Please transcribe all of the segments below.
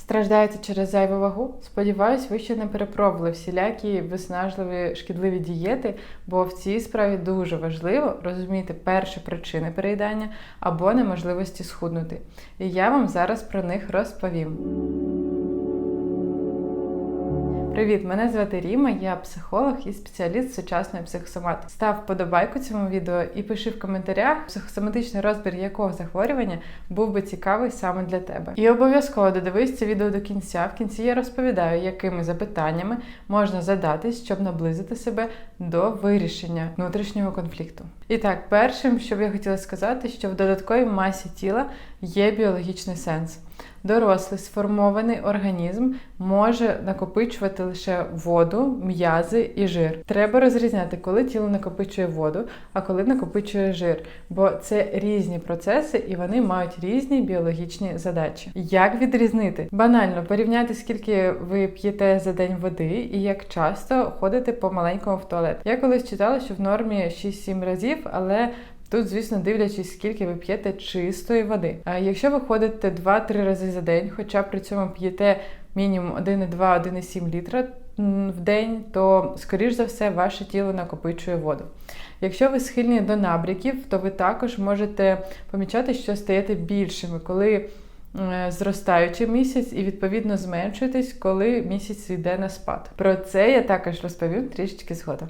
Страждаєте через зайву вагу? Сподіваюсь, ви ще не перепробували всілякі виснажливі шкідливі дієти, бо в цій справі дуже важливо розуміти перші причини переїдання або неможливості схуднути. І я вам зараз про них розповім. Привіт, мене звати Ріма, я психолог і спеціаліст сучасної психосоматики. Став вподобайку цьому відео і пиши в коментарях, психосоматичний розбір якого захворювання був би цікавий саме для тебе. І обов'язково додивись це відео до кінця. В кінці я розповідаю, якими запитаннями можна задатись, щоб наблизити себе до вирішення внутрішнього конфлікту. І так, першим, що б я хотіла сказати, що в додатковій масі тіла є біологічний сенс. Дорослий сформований організм може накопичувати лише воду, м'язи і жир. Треба розрізняти, коли тіло накопичує воду, а коли накопичує жир, бо це різні процеси і вони мають різні біологічні задачі. Як відрізнити? Банально порівняйте, скільки ви п'єте за день води і як часто ходите по маленькому в туалет. Я колись читала, що в нормі 6-7 разів, але Тут, звісно, дивлячись, скільки ви п'єте чистої води. А якщо ви ходите 2-3 рази за день, хоча при цьому п'єте мінімум 1,2-1,7 літра в день, то, скоріш за все, ваше тіло накопичує воду. Якщо ви схильні до набряків, то ви також можете помічати, що стаєте більшими, коли зростаючий місяць, і відповідно зменшуєтесь, коли місяць йде на спад. Про це я також розповім трішечки згодом.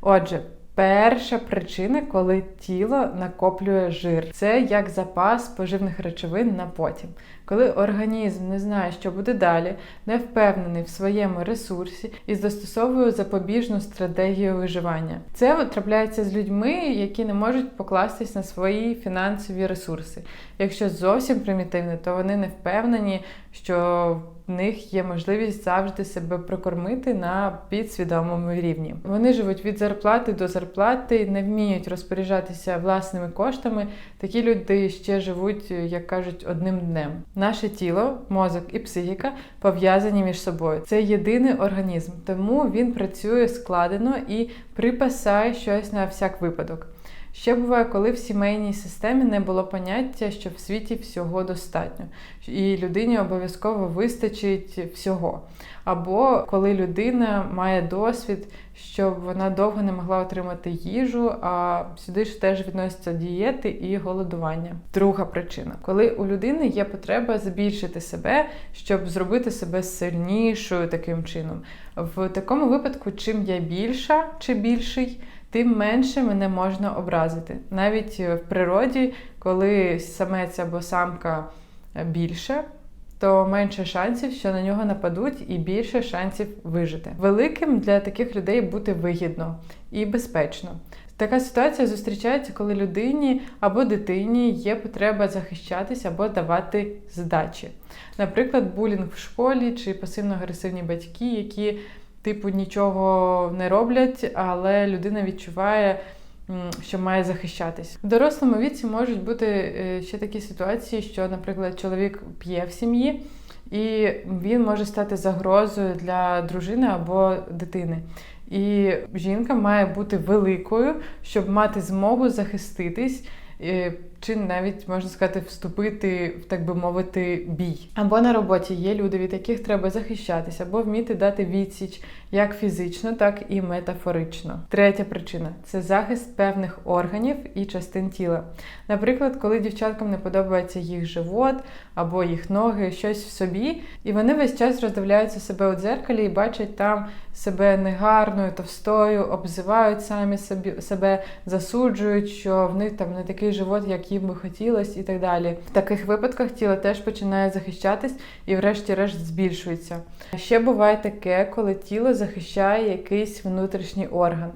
Отже, Перша причина, коли тіло накоплює жир, це як запас поживних речовин на потім. Коли організм не знає, що буде далі, не впевнений в своєму ресурсі і застосовує запобіжну стратегію виживання. Це трапляється з людьми, які не можуть покластись на свої фінансові ресурси. Якщо зовсім примітивне, то вони не впевнені, що в них є можливість завжди себе прокормити на підсвідомому рівні. Вони живуть від зарплати до зарплати, не вміють розпоряджатися власними коштами. Такі люди ще живуть, як кажуть, одним днем. Наше тіло, мозок і психіка пов'язані між собою. Це єдиний організм, тому він працює складено і припасає щось на всяк випадок. Ще буває, коли в сімейній системі не було поняття, що в світі всього достатньо, і людині обов'язково вистачить всього. Або коли людина має досвід, що вона довго не могла отримати їжу, а сюди ж теж відносяться дієти і голодування. Друга причина, коли у людини є потреба збільшити себе, щоб зробити себе сильнішою таким чином. В такому випадку, чим я більша чи більший тим менше мене можна образити. Навіть в природі, коли самець або самка більше, то менше шансів, що на нього нападуть, і більше шансів вижити. Великим для таких людей бути вигідно і безпечно. Така ситуація зустрічається, коли людині або дитині є потреба захищатися або давати здачі. Наприклад, булінг в школі чи пасивно-агресивні батьки, які типу, нічого не роблять, але людина відчуває, що має захищатись. В дорослому віці можуть бути е, ще такі ситуації, що, наприклад, чоловік п'є в сім'ї, і він може стати загрозою для дружини або дитини. І жінка має бути великою, щоб мати змогу захиститись. Чи навіть можна сказати вступити в так би мовити бій. Або на роботі є люди, від яких треба захищатися, або вміти дати відсіч як фізично, так і метафорично. Третя причина це захист певних органів і частин тіла. Наприклад, коли дівчаткам не подобається їх живот або їх ноги, щось в собі, і вони весь час роздивляються себе у дзеркалі і бачать там себе негарною, товстою, обзивають самі собі себе, засуджують, що в них там не такий живот, як їм би хотілося, і так далі. В таких випадках тіло теж починає захищатись і, врешті-решт, збільшується. Ще буває таке, коли тіло захищає якийсь внутрішній орган.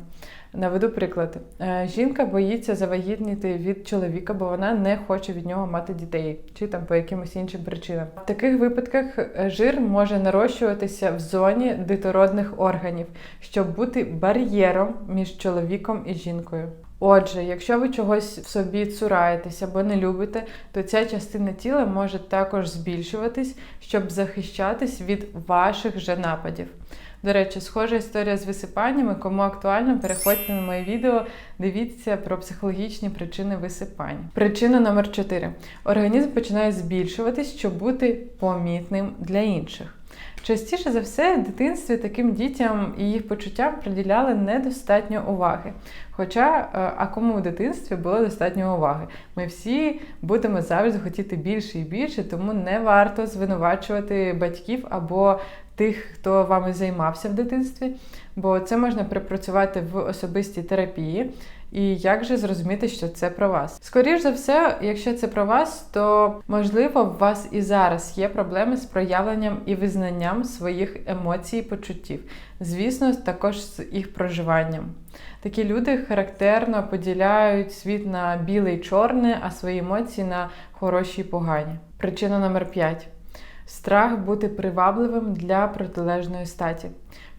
Наведу приклад. Е, жінка боїться завагітніти від чоловіка, бо вона не хоче від нього мати дітей, чи там по якимось іншим причинам. В таких випадках е, жир може нарощуватися в зоні дитородних органів, щоб бути бар'єром між чоловіком і жінкою. Отже, якщо ви чогось в собі цураєтесь або не любите, то ця частина тіла може також збільшуватись, щоб захищатись від ваших же нападів. До речі, схожа історія з висипаннями. Кому актуально, переходьте на моє відео, дивіться про психологічні причини висипань. Причина номер 4. Організм починає збільшуватись, щоб бути помітним для інших. Частіше за все, в дитинстві таким дітям і їх почуттям приділяли недостатньо уваги. Хоча, е, а кому в дитинстві було достатньо уваги? Ми всі будемо завжди хотіти більше і більше, тому не варто звинувачувати батьків або тих, хто вами займався в дитинстві, бо це можна припрацювати в особистій терапії. І як же зрозуміти, що це про вас? Скоріш за все, якщо це про вас, то можливо в вас і зараз є проблеми з проявленням і визнанням своїх емоцій і почуттів. Звісно, також з їх проживанням. Такі люди характерно поділяють світ на біле і чорне, а свої емоції на хороші і погані. Причина номер 5. Страх бути привабливим для протилежної статі.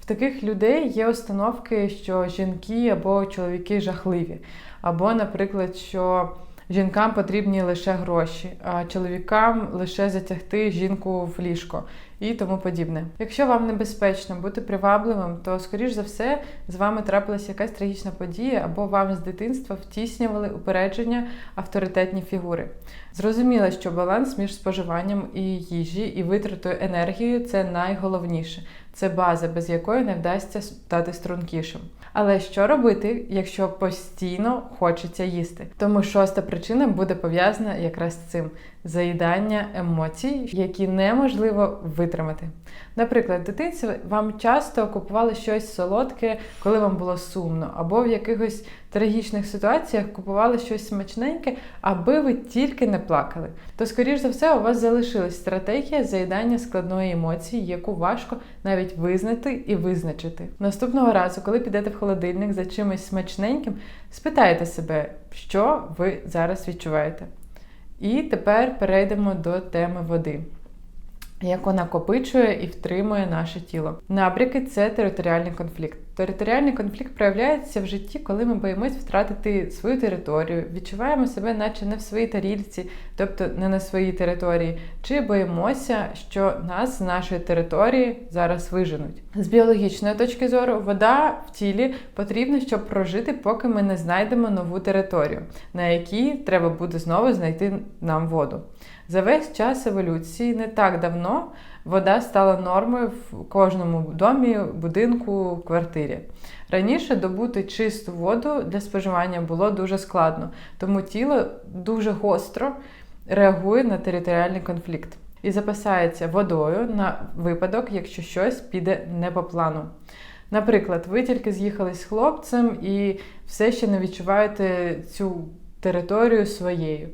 В таких людей є установки, що жінки або чоловіки жахливі, або, наприклад, що жінкам потрібні лише гроші, а чоловікам лише затягти жінку в ліжко і тому подібне. Якщо вам небезпечно бути привабливим, то скоріш за все з вами трапилася якась трагічна подія, або вам з дитинства втіснювали упередження авторитетні фігури. Зрозуміло, що баланс між споживанням і їжі і витратою енергії це найголовніше. Це база, без якої не вдасться стати стрункішим. Але що робити, якщо постійно хочеться їсти? Тому шоста причина буде пов'язана якраз з цим заїдання емоцій, які неможливо витримати. Наприклад, в дитинстві вам часто купували щось солодке, коли вам було сумно, або в якихось трагічних ситуаціях купували щось смачненьке, аби ви тільки не плакали. То, скоріш за все, у вас залишилась стратегія заїдання складної емоції, яку важко навіть визнати і визначити. Наступного разу, коли підете в холодильник за чимось смачненьким, спитайте себе, що ви зараз відчуваєте. І тепер перейдемо до теми води, яку накопичує і втримує наше тіло. Набряки це територіальний конфлікт. Територіальний конфлікт проявляється в житті, коли ми боїмось втратити свою територію, відчуваємо себе, наче не в своїй тарільці, тобто не на своїй території, чи боїмося, що нас з нашої території зараз виженуть. З біологічної точки зору, вода в тілі потрібна, щоб прожити, поки ми не знайдемо нову територію, на якій треба буде знову знайти нам воду. За весь час еволюції не так давно вода стала нормою в кожному домі, будинку, квартирі. Раніше добути чисту воду для споживання було дуже складно, тому тіло дуже гостро реагує на територіальний конфлікт і запасається водою на випадок, якщо щось піде не по плану. Наприклад, ви тільки з'їхали з хлопцем і все ще не відчуваєте цю територію своєю.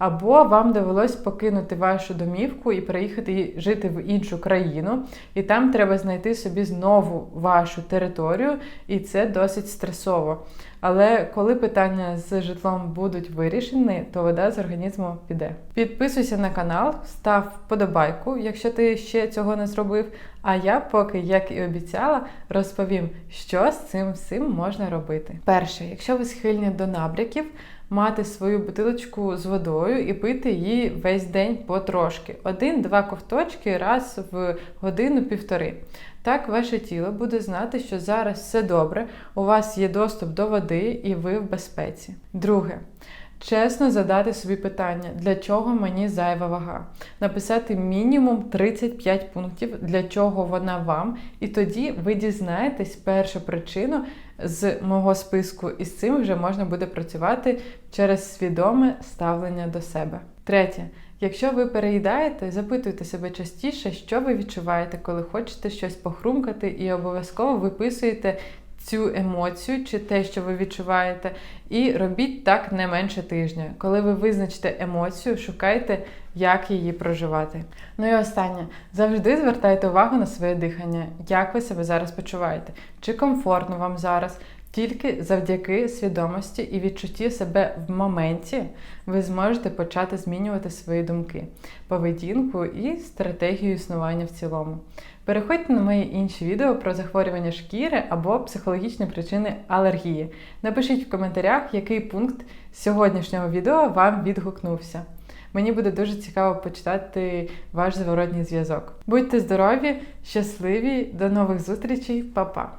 Або вам довелось покинути вашу домівку і приїхати жити в іншу країну, і там треба знайти собі знову вашу територію, і це досить стресово. Але коли питання з житлом будуть вирішені, то вода з організму піде. Підписуйся на канал, став вподобайку, якщо ти ще цього не зробив. А я поки, як і обіцяла, розповім, що з цим всім можна робити. Перше, якщо ви схильні до набряків, мати свою бутилочку з водою і пити її весь день потрошки. Один-два ковточки раз в годину-півтори. Так, ваше тіло буде знати, що зараз все добре, у вас є доступ до води і ви в безпеці. Друге. Чесно задати собі питання, для чого мені зайва вага. Написати мінімум 35 пунктів, для чого вона вам, і тоді ви дізнаєтесь першу причину з мого списку, і з цим вже можна буде працювати через свідоме ставлення до себе. Третє. Якщо ви переїдаєте, запитуйте себе частіше, що ви відчуваєте, коли хочете щось похрумкати, і обов'язково виписуєте цю емоцію чи те, що ви відчуваєте, і робіть так не менше тижня. Коли ви визначите емоцію, шукайте, як її проживати. Ну і останнє, завжди звертайте увагу на своє дихання, як ви себе зараз почуваєте, чи комфортно вам зараз, Тільки завдяки свідомості і відчутті себе в моменті ви зможете почати змінювати свої думки, поведінку і стратегію існування в цілому. Переходьте на мої інші відео про захворювання шкіри або психологічні причини алергії. Напишіть в коментарях, який пункт сьогоднішнього відео вам відгукнувся. Мені буде дуже цікаво почитати ваш зворотній зв'язок. Будьте здорові, щасливі, до нових зустрічей, Па-па!